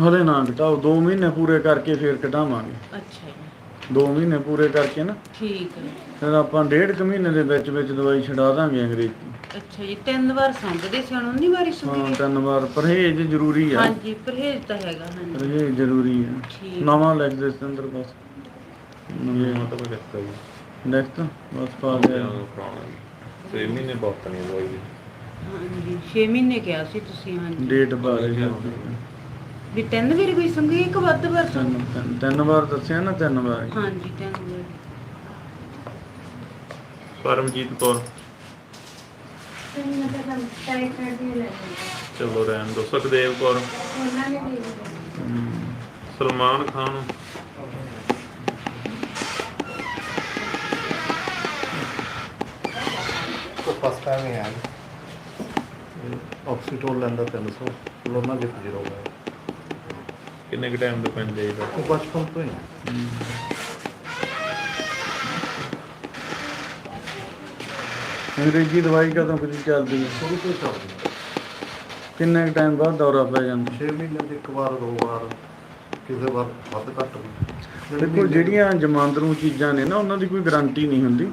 ਹਲੇ ਨਾ ਘਟਾਓ 2 ਮਹੀਨੇ ਪੂਰੇ ਕਰਕੇ ਫੇਰ ਘਟਾਵਾਂਗੇ ਅੱਛਾ ਜੀ। 2 ਮਹੀਨੇ ਪੂਰੇ ਕਰਕੇ ਨਾ। ਠੀਕ ਹੈ ਫਿਰ ਆਪਾਂ ਡੇਢ ਕੁ ਮਹੀਨੇ ਦੇ ਵਿੱਚ ਵਿੱਚ ਦਵਾਈ ਛਡਾ ਦਾਂਗੇ ਅੰਗਰੇਜ਼ੀ। ਅੱਛਾ ਜੀ ਤਿੰਨ ਵਾਰ ਸੰਗਦੇ ਸੀ ਹੁਣ ਉਨੀ ਵਾਰੀ ਹਾਂ ਸੁਣੀ ਤਿੰਨ ਵਾਰ ਪਰਹੇਜ਼ ਜ਼ਰੂਰੀ ਆ। ਹਾਂਜੀ ਪਰਹੇਜ਼ ਤਾਂ ਹੈਗਾ ਹਾਂਜੀ। ਪਰਹੇਜ਼ ਜ਼ਰੂਰੀ ਆ। ਠੀਕ। ਨਵਾਂ ਲਿਖ ਦੇ ਇਸ ਅੰਦਰ ਬਸ। ਇਹ ਮਤਲਬ ਕੋਈ ਦਿੱਕਤ ਨਹੀਂ। ਲਿਖ ਬਸ ਪਾ ਦੇ ਤੇ ਮਹੀਨੇ ਬਹੁਤ ਨਹੀਂ ਦਵਾਈ ਦੀ ਹਾਂਜੀ 6 ਮਹੀਨੇ ਕਿਹਾ ਸੀ ਤੁਸੀਂ ਹਾਂਜੀ। ਡੇਟ ਬਾਰੇ ਵੀ ਤਿੰਨ ਵਾਰੀ ਕੋਈ ਸੰਗੀ ਇੱਕ ਵੱਧ ਵਾਰ ਸੰਗ ਤਿੰਨ ਤਿੰਨ- ਤਿੰਨ ਵਾਰ ਦੱਸਿਆ ਨਾ ਤਿੰਨ ਵਾਰ। ਹੀ। ਹਾਂਜੀ ਤਿੰਨ ਵਾਰੀ। ਪਰਮਜੀਤ ਕੌਰ। ਮੈਂ ਤਾਂ ਟਾਈਫਾਇਡ ਦੀ ਲੈ ਚਲੋ ਰਹਿਣ ਦੋ ਸੁਖਦੇਵ ਕੌਰ ਉਹਨਾਂ ਨੇ ਦੇ ਸਲਮਾਨ ਖਾਨ तो फर्स्ट टाइम ही है ऑक्सीटोल लेंदा 300 लोना के जीरो है ਕਿੰਨੇ ਕੁ ਟਾਈਮ ਤੋਂ ਪੈਂਦੇ ਇਹਦਾ वो बचपन तो ही ਅੰਗਰੇਜ਼ੀ ਦਵਾਈ ਕਦੋਂ ਕੁਝ ਚੱਲਦੀ ਹੈ? ਸ਼ੁਰੂ ਤੋਂ ਚੱਲਦੀ ਕਿੰਨੇ ਟਾਈਮ ਬਾਅਦ ਦੌਰਾ ਪੈ ਜਾਂਦਾ? 6 ਮਹੀਨੇ ਦੇ ਇੱਕ ਵਾਰ ਦੋ ਵਾਰ ਕਿਸੇ ਵਾਰ ਵੱਧ ਘੱਟ ਹੁੰਦਾ ਦੇਖੋ ਜਿਹੜੀਆਂ ਜਮਾਂਦਰੂ ਚੀਜ਼ਾਂ ਨੇ ਨਾ ਉਹਨਾਂ ਦੀ ਕੋਈ ਗਾਰੰਟੀ ਨਹੀਂ ਹੁੰਦੀ।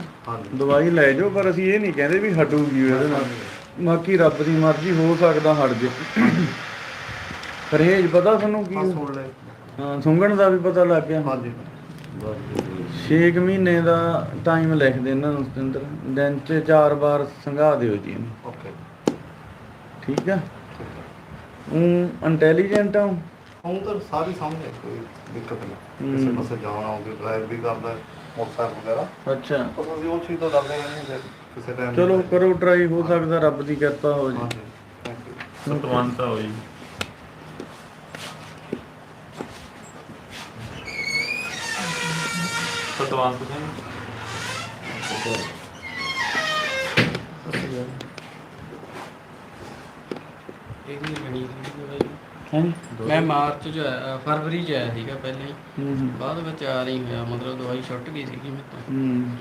ਦਵਾਈ ਲੈ ਜਾਓ ਪਰ ਅਸੀਂ ਇਹ ਨਹੀਂ ਕਹਿੰਦੇ ਵੀ ਹਟੂਗੀ ਉਹਦੇ ਨਾਲ। ਬਾਕੀ ਰੱਬ ਦੀ ਮਰਜ਼ੀ ਹੋ ਸਕਦਾ ਹਟ ਜੇ। ਪਰਹੇਜ ਪਤਾ ਤੁਹਾਨੂੰ ਕੀ ਹਾਂ ਸੁੰਗਣ ਦਾ ਵੀ ਪਤਾ ਲੱਗ ਗਿਆ। ਹਾਂਜੀ। 6 ਮਹੀਨੇ ਦਾ ਟਾਈਮ ਲਿਖਦੇ ਇਹਨਾਂ ਨੂੰ ਸਤਿੰਦਰ। ਦਿਨ 'ਚ ਚਾਰ ਵਾਰ ਸੰਘਾ ਦਿਓ ਜੀ ਇਹਨੂੰ। ਓਕੇ ਠੀਕ ਆ? ਉਹ ਇੰਟੈਲੀਜੈਂਟ ਆ ਉਹ? ਹੁਣ ਤਾਂ ਸਾਰੀ ਸਮਝ ਹੈ ਕੋਈ ਦਿੱਕਤ ਨਹੀਂ। ਕਿਸੇ। ਪਾਸੇ ਜਾਣਾ ਹੋਵੇ ਡਰਾਈਵ ਵੀ ਕਰਦਾ ਹੈ, ਮੋਟਰਸਾਈਕਲ ਵਗੈਰਾ। ਅੱਛਾ। ਪਰ ਅਸੀਂ ਉਹ ਚੀਜ਼ ਤੋਂ ਡਰਦੇ ਨਹੀਂ ਫਿਰ ਕਿਸੇ ਟਾਈਮ ਚਲੋ ਕਰੋ ਟਰਾਈ ਹੋ ਸਕਦਾ ਰੱਬ ਦੀ ਕਿਰਪਾ ਹੋ ਜੇ। ਹਾਂਜੀ ਥੈਂਕ ਯੂ ਸਤਵੰਤਾ ਹੋਈ ਸਤਵੰਤ ਸਿੰਘ ਬਣੀ ਸੀ ਹਾਂਜੀ? ਮੈਂ ਮਾਰਚ ਚ ਆਇਆ ਫਰਵਰੀ ਚ ਆਇਆ ਸੀਗਾ ਪਹਿਲੇ ਹੂੰ। ਬਾਅਦ ਵਿੱਚ ਆ ਨਹੀਂ ਹੋਇਆ ਮਤਲਬ ਦਵਾਈ ਛੁੱਟ ਗਈ ਸੀਗੀ ਮੇਰੇ ਤੋਂ। ਹੂੰ।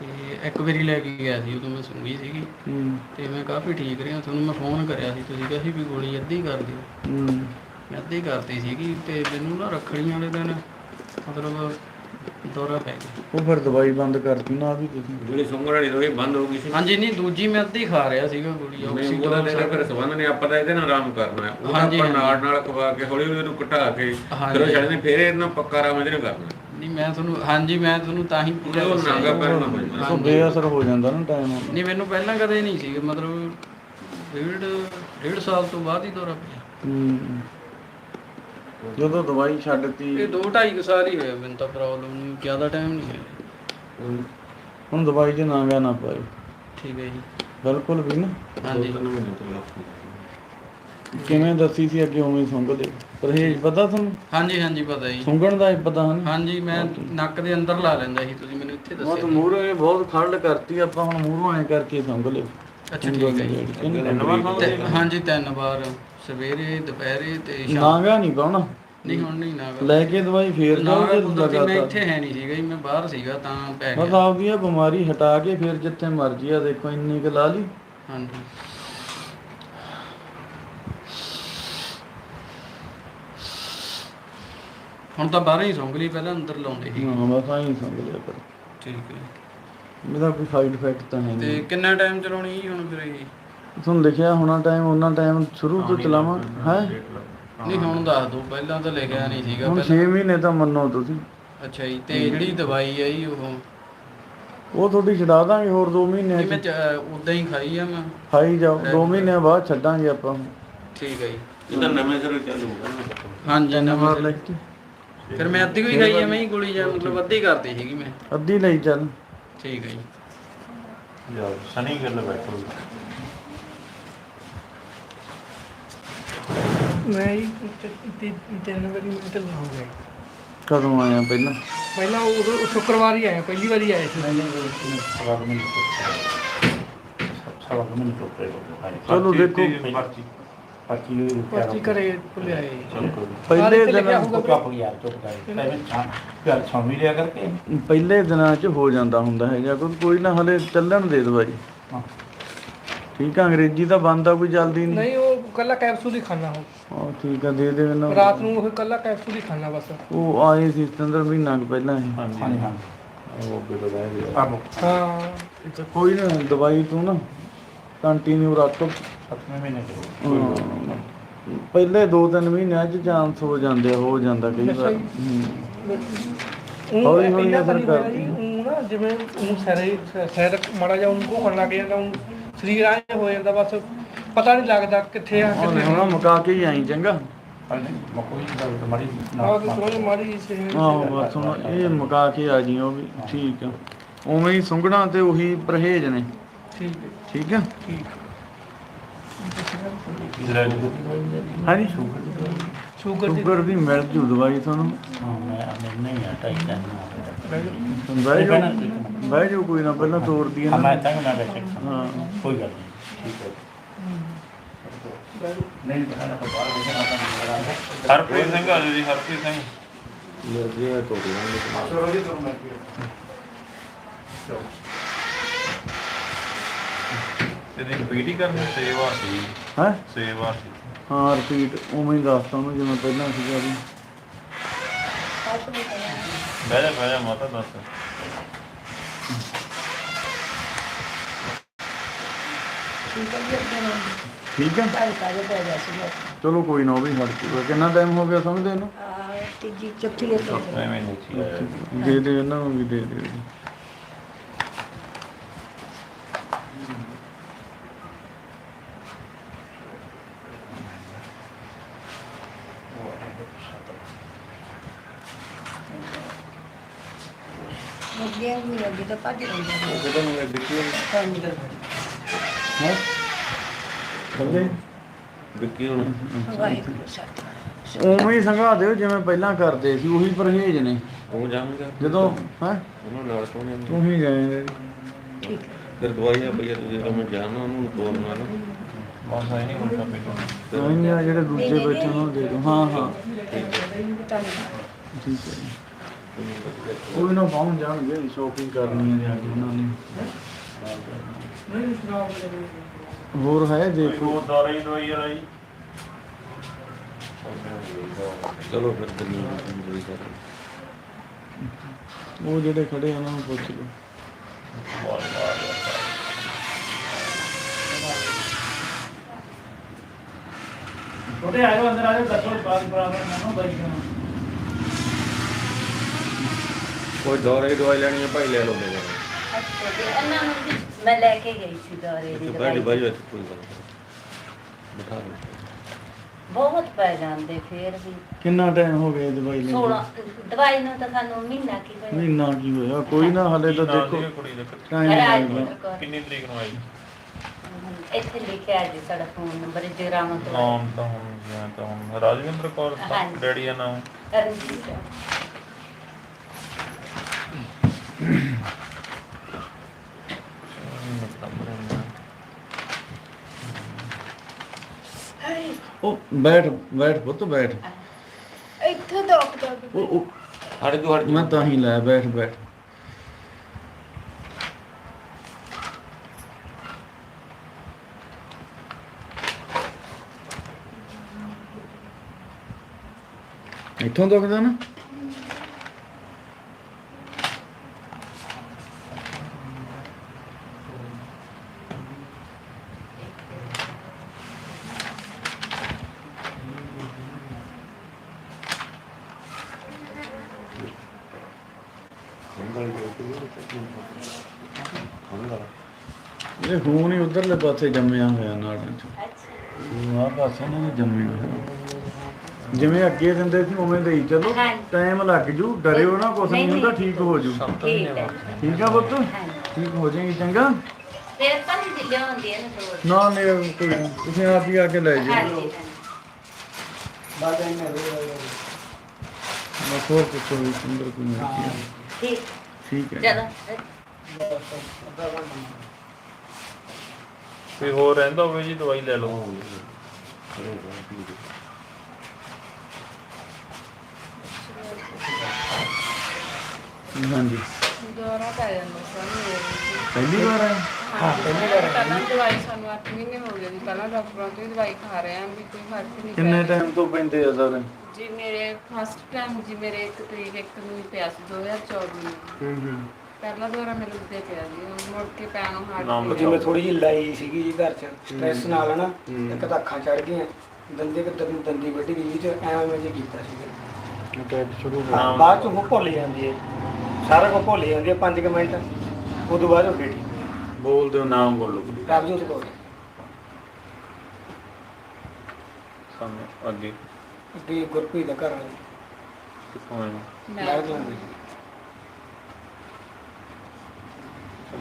ਤੇ ਇੱਕ ਵਾਰੀ ਲੈ ਕੇ ਗਿਆ ਸੀ ਉਦੋਂ ਮੈਂ ਸੁਣੀ ਸੀਗੀ। ਹੂੰ। ਤੇ ਮੈਂ ਕਾਫੀ ਠੀਕ ਰਿਹਾ ਤੁਹਾਨੂੰ ਮੈਂ ਫੋਨ ਕਰਿਆ ਸੀ ਤੁਸੀਂ ਕਿਹਾ ਸੀ ਵੀ ਗੋਲੀ ਅੱਧੀ ਕਰ ਦਿਓ। ਹੂੰ। ਮੈਂ ਅੱਧੀ ਕਰਤੀ ਸੀਗੀ ਤੇ ਮੈਨੂੰ ਨਾ ਰੱਖੜੀ ਵਾਲੇ ਦਿਨ ਮਤਲਬ ਦੌਰਾ ਪੈ ਗਿਆ। ਉਹ ਫਿਰ ਦਵਾਈ ਬੰਦ ਕਰਤੀ ਨਾ ਵੀ ਤੁਸੀਂ। ਜਿਹੜੀ ਸੁੰਗੜ ਵਾਲੀ ਦਵਾਈ ਬੰਦ ਹੋ ਗਈ ਸੀ। ਹਾਂਜੀ ਨਹੀਂ ਦੂਜੀ ਮੈਂ ਅੱਧੀ ਖਾ ਰਿਹਾ ਸੀਗਾ ਗੋਲੀ ਨਹੀਂ ਉਹਦਾ ਤੇਰਾ ਫਿਰ ਸਬੰਧ ਨਹੀਂ ਆਪਾਂ ਤਾਂ ਇਹਦੇ ਨਾਲ ਆਰਾਮ ਕਰਨਾ ਹੈ। ਉਹ ਹਾਂਜੀ, ਆਪਾਂ ਨਾਲ। ਨਾਲ ਖਵਾ ਕੇ ਹੌਲੀ ਹੌਲੀ ਉਹਨੂੰ ਘਟਾ ਕੇ ਹਾਂਜੀ। ਫਿਰ ਉਹ ਛੱਡਦੇ ਫਿਰ ਇਹਨਾਂ ਪੱਕਾ ਆਰਾਮ ਇਹਦੇ ਨਾਲ ਕਰਨਾ ਨਹੀਂ ਮੈਂ ਤੁਹਾਨੂੰ ਹਾਂਜੀ ਮੈਂ ਤੁਹਾਨੂੰ ਤਾਂ ਹੀ ਪੂਰਾ ਉਹ ਦੱਸਿਆ ਨਾਗਾ। ਪੈਰ ਨਾ ਉਹ ਬੇਅਸਰ ਹੋ ਜਾਂਦਾ ਨਾ ਟਾਈਮ ਨਹੀਂ ਮੈਨੂੰ ਪਹਿਲਾਂ ਕਦੇ ਨਹੀਂ ਸੀ ਮਤਲਬ ਡੇਢ ਡੇਢ ਸਾਲ ਤੋਂ ਬਾਅਦ ਹੀ ਦੌਰਾ ਪਿਆ। ਹੂੰ। ਜਦੋਂ ਦਵਾਈ ਛੱਡਤੀ ਇਹ 2 2.5 ਸਾਲ ਹੀ ਹੋਇਆ ਮੈਨੂੰ ਤਾਂ ਪ੍ਰੋਬਲਮ ਨੂੰ ਜ਼ਿਆਦਾ ਟਾਈਮ ਨਹੀਂ ਹੈ। ਹੁਣ ਦਵਾਈ 'ਚ ਨਾਂਗਾ ਨਾ ਪਾਏ ਠੀਕ ਹੈ ਜੀ। ਬਿਲਕੁਲ ਵੀ ਨਾ। ਹਾਂਜੀ। ਕਿਵੇਂ ਦੱਸੀ ਸੀ ਅੱਗੇ ਉਵੇਂ ਸੁੰਘ ਲਿਓ ਪਰਹੇਜ ਪਤਾ ਤੁਹਾਨੂੰ? ਹਾਂਜੀ ਹਾਂਜੀ ਪਤਾ ਜੀ। ਸੁੰਘਣ ਦਾ ਹੀ ਪਤਾ ਹਨ ਹਾਂਜੀ ਮੈਂ ਨੱਕ ਦੇ ਅੰਦਰ ਲਾ ਲੈਂਦਾ ਸੀ ਤੁਸੀਂ ਮੈਨੂੰ ਇੱਥੇ ਬਹੁਤ ਦੱਸਿਆ ਮੂਹਰੋਂ ਇਹ ਬਹੁਤ ਖੜਲ ਕਰਤੀ ਆਪਾਂ ਹੁਣ ਮੂਹਰੋਂ ਐ ਕਰਕੇ ਸੁੰਘ ਲਿਓ ਅੱਛਾ ਠੀਕ ਹੈ ਜੀ। ਤੇ- ਹਾਂਜੀ ਤਿੰਨ ਵਾਰ ਸਵੇਰੇ ਦੁਪਹਿਰੇ ਤੇ ਸ਼ਾਮ। ਨਾਂਗਾ ਨਹੀਂ ਪਾਉਣਾ। ਨਹੀਂ ਹੁਣ ਨਹੀਂ ਨਾ ਲੈ ਕੇ ਦਵਾਈ ਫੇਰ ਜਾਓ ਜੇ ਕੁਦਰਤੀ ਮੈਂ ਲਗਾਤਾਰ। ਇੱਥੇ ਹੈ ਨਹੀਂ ਸੀਗਾ ਜੀ ਮੈਂ ਬਾਹਰ ਸੀਗਾ ਤਾਂ ਪੈ ਬਸ ਗਿਆ। ਆਪਦੀ ਇਹ ਬਿਮਾਰੀ ਹਟਾ ਕੇ ਫਿਰ ਜਿੱਥੇ ਮਰਜ਼ੀ ਆ ਦੇਖੋ ਇੰਨੀ ਕੁ ਲਾ ਲਈ। ਹਾਂਜੀ। ਹੁਣ ਤਾਂ ਬਾਹਰ ਹੀ ਸੌਂਗ ਲਈ ਪਹਿਲਾਂ ਅੰਦਰ ਲਾਉਂਦੇ ਸੀ। ਹਾਂ ਬਸ ਆਈ ਸੁੰਘ ਲਿਆ ਕਰ ਠੀਕ ਹੈ ਇਹਦਾ ਕੋਈ ਸਾਈਡ ਇਫੈਕਟ ਤਾਂ ਹੈ ਤੇ ਨਹੀਂ। ਕਿੰਨਾ ਟਾਈਮ ਚਲਾਉਣੀ ਜੀ ਹੁਣ ਫਿਰ ਇਹ? ਤੁਹਾਨੂੰ ਲਿਖਿਆ ਹੋਣਾ ਟਾਈਮ ਉਹਨਾਂ ਟਾਈਮ ਸ਼ੁਰੂ ਤੋਂ ਚਲਾਵਾਂ ਹੈ? ਨਹੀਂ ਹੁਣ ਦੱਸ ਦੋ ਪਹਿਲਾਂ ਤਾਂ ਲਿਖਿਆ ਨਹੀਂ ਸੀਗਾ ਹੁਣ ਪਹਿਲਾਂ 6 ਮਹੀਨੇ ਤਾਂ ਮੰਨੋ ਤੁਸੀਂ। ਅੱਛਾ ਜੀ ਤੇ ਜਿਹੜੀ ਦਵਾਈ ਹੈ ਜੀ ਉਹ? ਉਹ ਤੁਹਾਡੀ ਛਡਾ ਦਾਂਗੇ ਹੋਰ 2 ਮਹੀਨੇ ਨਹੀਂ ਮੈਂ ਉਦਾਂ ਹੀ ਖਾਈ ਆ ਮੈਂ। ਖਾਈ ਜਾਓ 2 ਮਹੀਨਿਆਂ ਬਾਅਦ ਛੱਡਾਂਗੇ ਆਪਾਂ। ਠੀਕ ਹੈ ਜੀ। ਇਹਦਾ ਨਵੇਂ ਸਿਰੋਂ ਚਾਲੂ ਹੋਊਗਾ ਹਾਂਜੀ ਨਵਾਂ ਲੈ ਕੇ। ਫਿਰ ਮੈਂ ਅੱਧੀ ਕੋਈ ਖਾਈ ਆ ਮੈਂ ਹੀ ਗੋਲੀ ਜਾਂ ਮਤਲਬ ਅੱਧੀ ਕਰਦੀ ਸੀਗੀ ਮੈਂ। ਅੱਧੀ ਲਈ ਚੱਲ। ਠੀਕ ਹੈ ਜੀ। ਯਾਰ ਸਨੀ ਗੱਲ ਬੈਠੋ। ਮੈਂ ਹੀ ਤੀ- ਤਿੰਨ ਵਾਰੀ ਮੈਂ ਢਿੱਲਾ ਹੋ ਗਿਆ। ਕਦੋਂ ਆਇਆ ਪਹਿਲਾਂ? ਪਹਿਲਾਂ ਉਦੋਂ ਸ਼ੁੱਕਰਵਾਰ ਹੀ ਆਇਆ ਪਹਿਲੀ ਵਾਰੀ ਆਇਆ ਸੀ। ਚਲੋ ਦੇਖੋ। ਪਰਚੀ ਪਰਚੀ ਘਰੇ ਭੁੱਲਿਆ ਆਏ। ਪਹਿਲੇ ਦਿਨ ਪਹਿਲੇ ਦਿਨਾਂ 'ਚ ਹੋ ਜਾਂਦਾ ਹੁੰਦਾ ਹੈ ਜਾਂ ਕੋਈ ਕੋਈ ਨਾ ਹਲੇ ਚੱਲਣ ਦੇ ਦਵਾਈ। ਠੀਕ ਆ ਅੰਗਰੇਜ਼ੀ ਤਾਂ ਬੰਦ ਆ ਕੋਈ ਜਲਦੀ ਨਹੀਂ ਨਹੀਂ ਉਹ ਕੱਲਾ ਕੈਪਸੂਲ ਹੀ ਖਾਣਾ ਹੋ ਹਾਂ ਠੀਕ ਆ ਦੇ ਦੇ ਇਹਨਾਂ ਰਾਤ ਨੂੰ ਉਹ ਕੱਲਾ ਕੈਪਸੂਲ ਹੀ ਖਾਣਾ ਬਸ। ਉਹ ਆਏ ਸੀ ਸਤੰਦਰ ਮਹੀਨਾ ਕੁ ਪਹਿਲਾਂ ਹੀ। ਹਾਂਜੀ ਹਾਂ ਉਹ ਅੱਗੇ ਤੋਂ ਰਹਿ ਗਿਆ। ਹਾਂ ਤੇ ਕੋਈ ਨਾ ਦਵਾਈ ਤੂੰ ਨਾ ਕੰਟੀਨਿਊ ਰੱਖ। ਹਾਂ। ਪਹਿਲੇ 2-3 ਮਹੀਨਿਆਂ 'ਚ ਚਾਂਸ ਹੋ ਜਾਂਦੇ ਆ, ਹੋ ਜਾਂਦਾ ਕਈ ਵਾਰ। ਹੂੰ। ਉਹ ਹੌਲੀ ਹੌਲੀ ਅਸਰ ਕਰਦੀ। ਨਾ ਜਿਵੇਂ ਉਹ ਸਾਰੇ ਸੈਰ ਮਾੜਾ ਜਿਹਾ ਉਹਨੂੰ ਕੋਹਣ ਲੱਗ ਜਾਂਦਾ ਉਹ ਸਰੀਰ ਆਏ ਹੋ ਜਾਂਦਾ ਬਸ ਪਤਾ ਨਹੀਂ ਲੱਗਦਾ ਕਿੱਥੇ ਆ ਹੁਣ ਕਿੱਥੇ ਹੁਣ ਮੁਕਾ ਕੇ ਹੀ ਆਈ ਚੰਗਾ। ਆ ਤੇ ਥੋੜੀ ਮਾੜੀ ਸੀ ਆਹੋ ਬਸ ਹੁਣ ਇਹ ਮੁਕਾ ਕੇ ਆ ਜੀ ਉਹ ਵੀ ਠੀਕ ਆ। ਉਵੇਂ ਹੀ ਸੁੰਘਣਾ ਤੇ ਉਹੀ ਪਰਹੇਜ ਨੇ। ਠੀਕ ਹੈ। ਠੀਕ ਆ? ਲੈ ਹਾਂਜੀ? ਸ਼ੂਗਰ ਦੀ ਸ਼ੂਗਰ ਦੀ ਮਿਲ ਜੂ ਦਵਾਈ ਤੁਹਾਨੂੰ। ਬਹਿ ਜਾਓ। ਬਹਿ ਜਾਓ। ਕੋਈ ਨਾ ਪਹਿਲਾਂ ਤੋਰਦੀ ਹੈ ਨਾ। ਹਾਂ। ਹਰਪ੍ਰੀਤ ਸਿੰਘ ਆ ਜੀ ਹਰਪ੍ਰੀਤ ਸਿੰਘ ਇਹਦੀ ਬੀਟੀ ਕਰਨੀ ਸੇਵਾ ਸੀ ਹੈ ਸੇਵਾ ਸੀ ਹਾਂ ਰਿਪੀਟ ਉਵੇਂ ਹੀ ਦੱਸਤਾ ਉਹਨੂੰ ਜਿਵੇਂ ਪਹਿਲਾਂ ਸੀਗਾ ਵੀ ਬਹਿ ਜਾ ਬਹਿ ਜਾ ਮਾਤਾ ਦੱਸ ਠੀਕ ਹੈ ਕਾਹਦੇ ਕਾਹਦੇ ਪੈ ਗਿਆ ਸੀ ਚਲੋ ਕੋਈ ਨਾ ਉਹ ਵੀ ਹਟ ਜੂਗਾ। ਕਿੰਨਾ ਟਾਈਮ ਹੋ ਗਿਆ ਸਮਝਦੇ ਇਹਨੂੰ? ਆ ਤੀਜੀ ਚੌਥੀ ਲੈ ਕੇ ਐਵੇਂ ਨਹੀਂ ਸੀ। ਦੇ ਦੇ ਇਹਨਾਂ ਨੂੰ ਵੀ ਦੇ ਦੇ ਮੁੱਗੀਆਂ ਵੀ ਲੱਗੀ ਤਾਂ ਭੱਜ ਰਹੀ ਉਹ ਕਿਤੇ ਨੂੰ ਦਿੱਤੀ ਹੈ? ਬੰਦੇ ਵਿੱਕੀ ਹੁਣ। ਵਾਹਿਗੁਰੂ ਸਾਹਿਬ। ਉਵੇਂ ਹੀ ਸੰਘਾ ਦਿਓ ਜਿਵੇਂ ਪਹਿਲਾਂ ਕਰਦੇ ਸੀ ਉਹੀ ਪਰਹੇਜ ਨੇ। ਤੂੰ ਜਾਵੇਂਗਾ ਜਦੋਂ ਹੈ? ਉਹਨੂੰ ਨਾਲ ਸੋਹਣੇ ਤੂੰ ਹੀ ਜਾਏਂਗੇ। ਠੀਕ ਹੈ। ਫਿਰ ਦਵਾਈਆਂ ਪਈਆਂ ਤੁਸੀਂ ਤਾਂ ਮੈਂ ਜਾਣਾ ਉਹਨੂੰ ਤੋਰਨਾ ਨਾ ਬਸ ਐ ਨਹੀਂ ਹੁੰਦਾ ਪਹਿਲਾਂ ਨਹੀਂ ਆ ਜਿਹੜੇ ਦੂਜੇ ਬੈਠੇ ਉਹਨਾਂ ਨੂੰ ਦੇ ਦਿਓ। ਹਾਂ ਹਾਂ। ਧੰਨਵਾਦ ਠੀਕ ਹੈ ਜੀ। ਕੋਈ ਨਾ ਪਹੁੰਚ ਜਾਣਗੇ ਸ਼ੋਪਿੰਗ ਕਰਨੀ ਹੈ ਜਾ ਕੇ ਉਹਨਾਂ ਨੇ ਹੋਰ ਹੈ ਦੇਖੋ। ਉਹ ਦਵਾਈ ਦਵਾਈ ਵਾਲਾ ਜੀ। ਚਲੋ ਫਿਰ ਦਵਾਈ ਕਰ ਉਹ ਜਿਹੜੇ ਖੜੇ ਆ ਉਹਨਾਂ ਨੂੰ ਪੁੱਛ ਲਓ। ਛੋਟੇ ਆਇਓ ਅੰਦਰ ਆਇਓ ਦੱਸੋ ਬਾਤ ਬਰਾਬਰ ਨਾ ਬਾਈ ਕੋਈ ਦੌਰੇ ਦੀ ਦਵਾਈ ਲੈਣੀ ਹੈ ਭਾਈ ਲੈ ਲਓ ਮੇਰੇ ਅੱਛਾ ਜੀ ਇਹਨਾਂ ਨੂੰ ਵੀ ਮੈਂ ਲੈ ਕੇ ਗਈ ਸੀ ਦੌਰੇ ਦੀ ਦਵਾਈ। ਬਾਈ ਬਾਈ ਕੋਈ ਗੱਲ ਨਹੀਂ। ਬਿਠਾ ਲਓ ਬਹੁਤ ਪੈ ਜਾਂਦੇ ਫੇਰ ਵੀ। ਕਿੰਨਾ ਟਾਈਮ ਹੋ ਗਿਆ ਇਹ ਦਵਾਈ ਲੈਂਦੇ 16 ਦਵਾਈ ਨੂੰ ਤਾਂ ਸਾਨੂੰ ਮਹੀਨਾ ਕੀ ਹੋਇਆ। ਮਹੀਨਾ ਕੀ ਹੋਇਆ? ਕੋਈ ਨਾ ਹਲੇ ਤਾਂ ਕੀ ਨਾਂ ਦੇਖੋ। ਸੀਗਾ ਕੁੜੀ ਦਾ ਟਾਈਮ ਰਾਜਿੰਦਰ ਲੱਗਦਾ ਕੌਰ ਕਿੰਨੀ ਤਰੀਕ ਨੂੰ ਆਈ? ਇੱਥੇ ਲਿਖਿਆ ਜੀ ਸਾਡਾ ਫੋਨ ਨੰਬਰ ਜਗਰਾਵਾਂ ਤੋਂ ਨਾਮ ਤਾਂ ਹੁਣ ਜਾਂ ਤਾਂ ਹੁਣ ਰਾਜਵਿੰਦਰ ਕੌਰ ਹਾਂਜੀ। ਡੈਡੀ ਦਾ ਨਾਮ। ਰਣਜੀਤ। ਉਹ ਬੈਠ ਬੈਠ ਪੁੱਤ ਬੈਠ। ਇੱਥੇ ਡਾਕਟਰ ਉਹ ਉਹ ਹਟ ਜੂ ਹਟ ਮੈਂ ਤਾਂ ਹੀ ਲਾਇਆ ਬੈਠ ਬੈਠ। ਇੱਥੋਂ ਦੁਖਦਾ ਨਾ? ਇਹ ਖੂਨ ਹੀ ਉਧਰਲੇ ਪਾਸੇ ਜੰਮਿਆ ਹੋਇਆ ਨਾੜਾਂ 'ਚ ਅੱਛਾ। ਆਹ ਪਾਸੇ ਨਾ ਜੰਮੀ ਹੋਇਆ। ਜਿਵੇਂ ਅੱਗੇ ਦਿੰਦੇ ਸੀ ਉਵੇਂ ਦੇਈ। ਚਲੋ ਹਾਂਜੀ। ਟਾਈਮ ਲੱਗ ਜੂ ਡਰਿਓ ਨਾ ਕੁਛ ਨਹੀਂ ਨਹੀਂ, ਹੁੰਦਾ ਨਹੀਂ। ਠੀਕ ਹੋ ਜੂ। ਠੀਕ ਹੈ। ਠੀਕ ਆ ਪੁੱਤ? ਹਾਂਜੀ ਠੀਕ ਹੋ ਜਾਏਗੀ ਚੰਗਾ? ਤੇਰੇ ਤਾਂ ਨਹੀਂ ਦਿੱਲੇ ਹੁੰਦੀ ਹੈ ਨਾ ਦੋ ਨਾ ਨਹੀਂ ਕੋਈ ਨੀ, ਤੁਸੀਂ ਆਪ ਹੀ ਆ ਕੇ ਲੈ ਹਾਂਜੀ ਜਾਓ ਹਾਂਜੀ। ਬਾਅਦ ਇਹਨੇ ਬਸ ਹੋਰ ਪੁੱਛੋ ਵੀ ਸੁੰਦਰ ਕੋਈ ਨਹੀਂ। ਠੀਕ। ਠੀਕ ਹੈ। ਚਲੋ। ਕੋਈ ਹੋਰ ਰਹਿੰਦਾ ਹੋਵੇ ਜੀ ਦਵਾਈ ਲੈ ਲਓ। ਹਾਂਜੀ। ਦੁਆਰਾ ਪੈ ਜਾਂਦਾ ਸਾਨੂੰ ਪਹਿਲੀ ਵਾਰ ਆਏ? ਹਾਂ ਪਹਿਲੀ ਵਾਰ ਪਹਿਲਾਂ ਦਵਾਈ ਸਾਨੂੰ 8 ਮਹੀਨੇ ਹੋ ਗਏ ਜੀ। ਪਹਿਲਾਂ ਡਾਕਟਰਾਂ ਤੋਂ ਹੀ ਦਵਾਈ ਖਾ ਰਹੇ ਆਂ ਵੀ ਕੋਈ ਫ਼ਰਕ ਨਹੀਂ ਕਿੰਨੇ ਪਿਆ। ਟਾਈਮ ਤੋਂ ਪੈਂਦੇ ਆ ਸਾਰੇ? ਜੀ ਮੇਰੇ ਫਸਟ ਟਾਈਮ ਜੀ ਮੇਰੇ 1 ਤਰੀਕ ਇੱਕ ਨੂੰ ਪਿਆ ਸੀ 2014 ਨੂੰ। ਹੂੰ ਹੂੰ। ਪਹਿਲਾ ਦੁਆਰਾ ਮੇਰੇ ਉੱਤੇ ਪਿਆ ਜੀ ਮੁੜ ਕੇ ਪੈਣੋਂ ਹਟ ਨਾਮ ਗਿਆ। ਜਿਵੇਂ ਥੋੜੀ ਜਿਹੀ ਲਾਈ ਸੀਗੀ ਜੀ ਘਰ ਚ ਸਟ੍ਰੈਸ ਨਾਲ ਨਾ ਇੱਕ ਤਾਂ ਅੱਖਾਂ ਚੜ ਗਈਆਂ ਦੰਦੇ ਕਿ ਦੰਦ ਦੰਦੀ ਵੱਢੀ ਗਈ ਤੇ ਐਵੇਂ ਮੈਂ ਜੇ ਕੀਤਾ ਸੀਗਾ ਅਟੈਕ ਸ਼ੁਰੂ ਹੋ ਹਾਂ, ਬਾਅਦ ਚ ਉਹ ਭੁੱਲ ਜਾਂਦੀ ਹੈ ਸਾਰਾ ਕੁਝ ਭੁੱਲ ਜਾਂਦੀ ਹੈ 5 ਮਿੰਟ ਉਦੋਂ ਬਾਅਦ ਉਹ ਠੀਕ ਬੋਲ ਦਿਓ ਨਾਮ ਬੋਲੋ। ਪ੍ਰਭਜੋਤ ਕੌਰ। ਸਾਨੂੰ ਅੱਗੇ। ਅੱਗੇ ਗੁਰਪ੍ਰੀਤ ਦਾ ਘਰ ਵਾਲਾ ਕਿੱਥੋਂ ਆਏ ਮੈਂ ਬਾਹਰ ਜਾਂਦੇ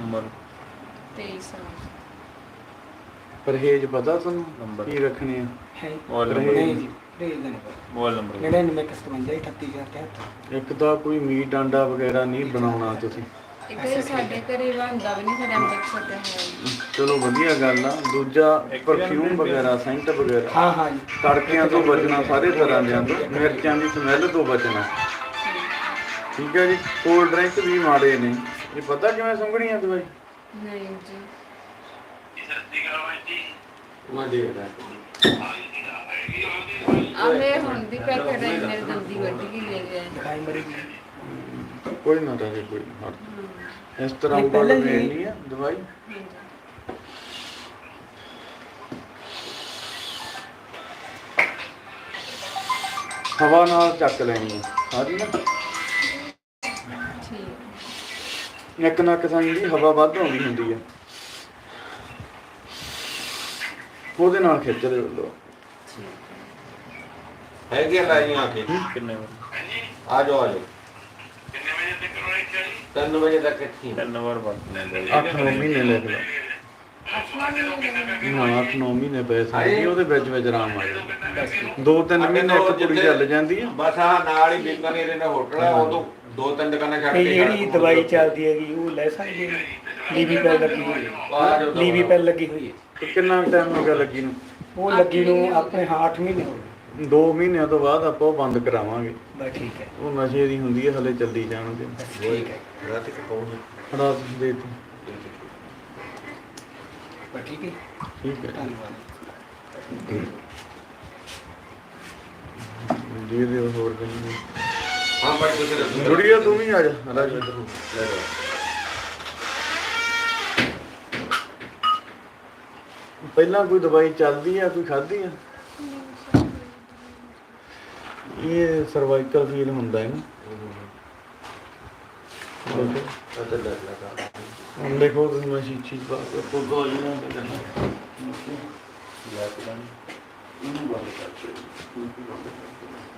ਉਮਰ। 23 ਸਾਲ। ਪਰਹੇਜ ਪਤਾ ਤੁਹਾਨੂੰ? ਨੰਬਰ। ਕੀ ਰੱਖਣੇ ਆ? ਹੈ ਮੋਬਾਈਲ। ਨੰਬਰ। ਨਹੀਂ ਜੀ ਨਹੀਂ ਨਹੀਂ ਮੋਬਾਈਲ ਨੰਬਰ। 99 57 38000 ਇੱਕ ਤਾਂ ਕੋਈ ਮੀਟ ਆਂਡਾ ਵਗੈਰਾ ਨਹੀਂ ਬਣਾਉਣਾ ਤੁਸੀਂ। ਇੱਕ ਇਹ ਸਾਡੇ ਘਰੇ ਬਣਦਾ ਵੀ ਨਹੀਂ ਸਾਡੇ ਅੰਦਰ ਹੋਇਆ ਜੀ ਚਲੋ ਵਧੀਆ ਗੱਲ ਆ। ਦੂਜਾ ਪਰਫਿਊਮ ਵਗੈਰਾ ਸੈਂਟ ਵਗੈਰਾ। ਹਾਂ ਹਾਂ ਜੀ। ਤੜਕਿਆਂ ਤੋਂ ਬਚਣਾ ਸਾਰੇ ਤਰ੍ਹਾਂ ਦੇ ਤੋਂ ਮਿਰਚਾਂ ਦੀ ਸਮੈਲ ਤੋਂ ਬਚਣਾ ਠੀਕ। ਹੈ ਜੀ। ਕੋਲਡ ਡਰਿੰਕ ਵੀ ਮਾੜੇ ਨੇ। ਇਹ ਪਤਾ ਕਿਵੇਂ ਸੰਘਣੀਆਂ ਦਵਾਈ ਨਹੀਂ ਜੀ। ਮੈਂ ਦੇਖਦਾ ਆਲੇ ਹੁਣ ਦੀ ਪੈਕੇਟ ਹੈ ਮੇਰੇ ਦੰਦੀ ਵੱਢ ਕੇ ਲੈ ਗਿਆ ਕੋਈ ਨਾ ਰਹੇ ਕੋਈ ਹਟ ਇਸ ਤਰ੍ਹਾਂ ਪਹਿਲਾਂ ਜੀ- ਲੈਣੀ ਆ ਦਵਾਈ। ਹਵਾ ਨਾਲ ਚੱਕ ਲੈਣੀ ਆ। ਸਾਰੀ ਨਾ। ਨੱਕ ਨੱਕ ਸਾਈਂ ਦੀ ਹਵਾ ਵੱਧ ਆਉਂਦੀ ਹੁੰਦੀ ਆ। ਉਹਦੇ ਨਾਲ ਖਿੱਚ ਲਓ ਹੈਗੇ ਲਾਈਆਂ ਕੇ? ਕਿੰਨੇ ਵਾਰ ਆ ਜਾਓ ਆ ਜਾਓ। ਕਿੰਨੇ ਵਜੇ ਤੱਕ ਰੋਈ ਚਾਹੀ 3 ਵਜੇ ਤੱਕ ਇੱਥੇ ਹੀ। ਤਿੰਨ ਵਾਰ ਵਰਤਣਾ 8-9 ਮਹੀਨੇ ਲਿਖ ਲਓ ਹਾਂ 8-9 ਮਹੀਨੇ ਪਏ ਸੀ। ਉਹਦੇ ਵਿੱਚ ਵਿੱਚ ਆਰਾਮ ਆ ਜਾਂਦਾ। ਦੋ ਤਿੰਨ ਮਹੀਨੇ ਇੱਕ ਕੁੜੀ ਚੱਲ ਜਾਂਦੀ ਆ। ਬਸ ਆ ਨਾਲ ਹੀ ਬੀਕਾਨੇਰ ਇਹਨਾਂ ਹੋਟਲ ਹੈ ਉਦੋਂ ਦੋ ਤਿੰਨ ਦੁਕਾਨਾਂ ਛੱਡ ਇਹ ਕੇ ਜਿਹੜੀ ਦਵਾਈ ਚੱਲਦੀ ਹੈਗੀ ਉਹ ਲੈ ਸਕਦੇ ਨੇ? ਲੀਵੀ ਪੈਲ ਲੱਗੀ ਹੋਈ ਆ ਹੈ ਲੀਵੀ ਪੈਲ ਲੱਗੀ ਹੋਈ ਹੈ। ਕਿੰਨਾ ਟਾਈਮ ਹੋ ਗਿਆ ਲੱਗੀ ਨੂੰ? ਉਹ ਲੱਗੀ ਨੂੰ ਆਪਣੇ ਹਾਂ 8 ਮਹੀਨੇ ਹੋ ਗਏ। 2 ਮਹੀਨਿਆਂ ਤੋਂ ਬਾਅਦ ਆਪਾਂ ਉਹ ਬੰਦ ਕਰਾਵਾਂਗੇ। ਬਸ ਠੀਕ ਹੈ। ਉਹ ਨਸ਼ੇ ਦੀ ਹੁੰਦੀ ਹੈ ਹਲੇ ਚੱਲਦੀ ਜਾਣਗੇ। ਠੀਕ ਹੈ। ਰਾਤ ਫੜਾ ਦੇ ਦਿੱਤੀ। ਬਸ ਠੀਕ ਹੈ ਠੀਕ ਹੈ। ਧੰਨਵਾਦ। ਦੇ ਦੇ ਹੋਰ ਕਹੀਂ ਹਾਂ ਬੜੀ ਤੁਸੀਂ ਰੱਖੋ। ਤੂੰ ਵੀ ਆ ਜਾ ਰਾਜੀ। ਲੈ ਜਾਓ ਪਹਿਲਾਂ ਕੋਈ ਦਵਾਈ ਚੱਲਦੀ ਆ ਕੋਈ ਖਾਧੀ ਆ? ਇਹ ਸਰਵਾਈਕਲ ਫੀਲ ਹੁੰਦਾ ਹੈ ਨਾ ਅੱਧਾ ਲੱਖ ਲਗਾ ਹੁਣ ਦੇਖੋ ਤੁਸੀਂ ਮੈਂ ਸ਼ੀਸ਼ੀ ਪਾ ਕੇ ਫੋਟੋ ਆ ਜਣਾ ਤੇ ਲੈ ਕੇ ਇਹਨੂੰ ਬੰਦ ਕਰਕੇ ਇਹਨੂੰ ਬੰਦ ਕਰਕੇ। ਆ